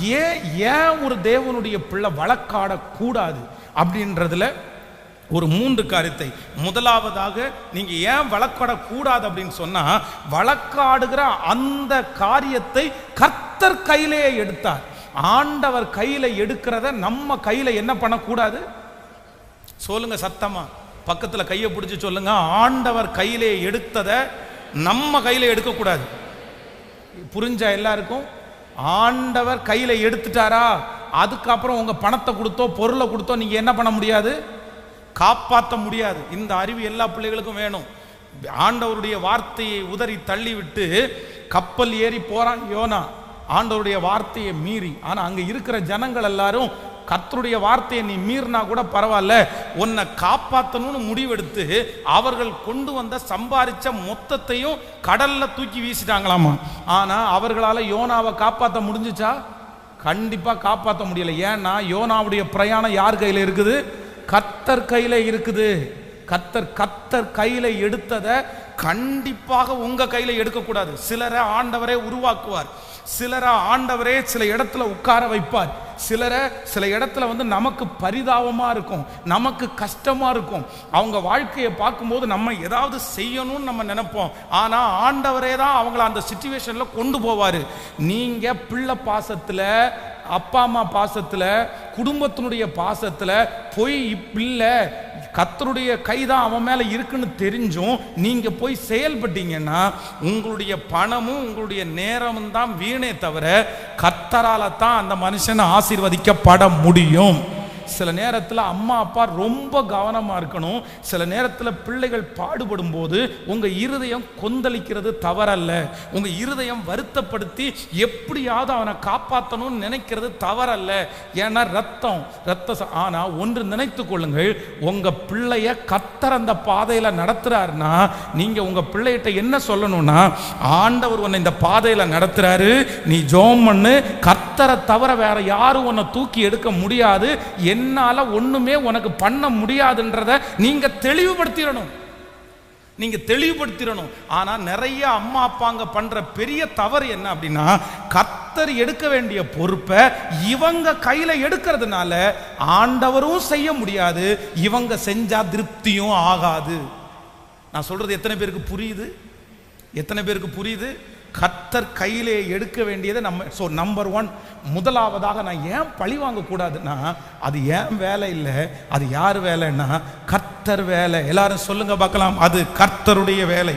ஏன் ஏன் ஒரு தேவனுடைய பிள்ளை வழக்காடக்கூடாது அப்படின்றதுல ஒரு மூன்று காரியத்தை. முதலாவதாக நீங்க ஏன் வழக்காடக்கூடாது அப்படின்னு சொன்னா வழக்காடுகிற அந்த காரியத்தை கர்த்தர் கையிலே எடுத்தார். ஆண்டவர் கையில எடுக்கிறத நம்ம கையில என்ன பண்ணக்கூடாது? சொல்லுங்க சத்தமா. பக்கத்துல கையை பிடிச்சி சொல்லுங்க. ஆண்டவர் கையிலே எடுத்ததை நம்ம கையில எடுக்கக்கூடாது. புரிஞ்சா எல்லாருக்கும்? ஆண்டவர் கையில் எடுத்துட்டாரா? அதுக்கப்புறம் உங்கள் பணத்தை கொடுத்தோ பொருளை கொடுத்தோ நீங்கள் என்ன பண்ண முடியாது? காப்பாற்ற முடியாது. இந்த அறிவு எல்லா பிள்ளைகளுக்கும் வேணும். ஆண்டவருடைய வார்த்தையை உதறி தள்ளிவிட்டு கப்பல் ஏறி போகிறான் யோனா. ஆண்டவருடைய வார்த்தையை மீறி. ஆனால் அங்கே இருக்கிற ஜனங்கள் எல்லாரும் கர்த்தருடைய வார்த்தையை நீ மீறினா கூட பரவாயில்ல. உன்னை காப்பாற்றணும்னு முடிவெடுத்து அவர்கள் கொண்டு வந்த சம்பாரிச்ச மொத்தத்தையும் கடல்ல தூக்கி வீசிட்டாங்களாமா. ஆனா அவர்களால யோனாவை காப்பாற்ற முடிஞ்சுச்சா? கண்டிப்பா காப்பாற்ற முடியல. ஏன்னா யோனாவுடைய பிரயாணம் யார் கையில இருக்குது? கத்தர் கையில இருக்குது. கத்தர் கத்தர் கையில எடுத்ததை கண்டிப்பாக உங்க கையில எடுக்கக்கூடாது. சிலரை ஆண்டவரே உருவாக்குவார். சிலரை ஆண்டவரே சில இடத்துல உட்கார வைப்பார். சிலரை சில இடத்துல வந்து நமக்கு பரிதாபமாக இருக்கும் நமக்கு கஷ்டமாக இருக்கும். அவங்க வாழ்க்கையை பார்க்கும்போது நம்ம ஏதாவது செய்யணும்னு நம்ம நினைப்போம். ஆனால் ஆண்டவரே தான் அவங்கள அந்த சுச்சுவேஷனில் கொண்டு போவார். நீங்கள் பிள்ளை பாசத்தில் அப்பா அம்மா பாசத்தில் குடும்பத்தினுடைய பாசத்தில் பொய் பிள்ளை கத்தருடைய கைதான் அவன் மேலே இருக்குன்னு தெரிஞ்சும் நீங்கள் போய் செயல்பட்டீங்கன்னா உங்களுடைய பணமும் உங்களுடைய நேரமும் தான் வீணே தவிர கத்தரால தான் அந்த மனுஷனை ஆசீர்வதிக்கப்பட முடியும். சில நேரத்தில் அம்மா அப்பா ரொம்ப கவனமாக இருக்கணும். சில நேரத்தில் பிள்ளைகள் பாடுபடும் போது உங்கள் இருதயம் கொந்தளிக்கிறது தவறல்ல. உங்கள் இருதயம் வருத்தப்படுத்தி எப்படியாவது அவனை காப்பாற்றணும்னு நினைக்கிறது தவறல்ல. ஏன்னா ரத்தம் ரத்த ஆனால் ஒன்று நினைத்து கொள்ளுங்கள். உங்கள் பிள்ளைய கத்தர் அந்த பாதையில் நடத்துகிறாருன்னா நீங்கள் உங்கள் பிள்ளைகிட்ட என்ன சொல்லணும்னா ஆண்டவர் உன்னை இந்த பாதையில் நடத்துறாரு. நீ ஜோம் பண்ணு. கத்தரை தவிர வேற யாரும் உன்னை தூக்கி எடுக்க முடியாது. என் என்னால ஒண்ணுமே உனக்கு பண்ண முடியாதுன்றத நீங்கள் தெளிவுபடுத்திடணும். நீங்கள் தெளிவுபடுத்திடணும். ஆனா நிறைய அம்மா அப்பாங்க பண்ற பெரிய தவறு என்ன அப்படின்னா கத்தர் எடுக்க வேண்டிய பொறுப்பை இவங்க கையில எடுக்கிறதுனால ஆண்டவரும் செய்ய முடியாது இவங்க செஞ்சா திருப்தியும் ஆகாது. நான் சொல்றது எத்தனை பேருக்கு புரியுது? எத்தனை பேருக்கு புரியுது? கத்தர் கையிலே எடுக்க வேண்டியதை நம்ம ஸோ நம்பர் ஒன் முதலாவதாக நான் ஏன் பழி வாங்கக்கூடாதுன்னா அது ஏன் வேலை இல்லை? அது யார் வேலைன்னா கர்த்தர் வேலை. எல்லாரும் சொல்லுங்க பார்க்கலாம். அது கர்த்தருடைய வேலை.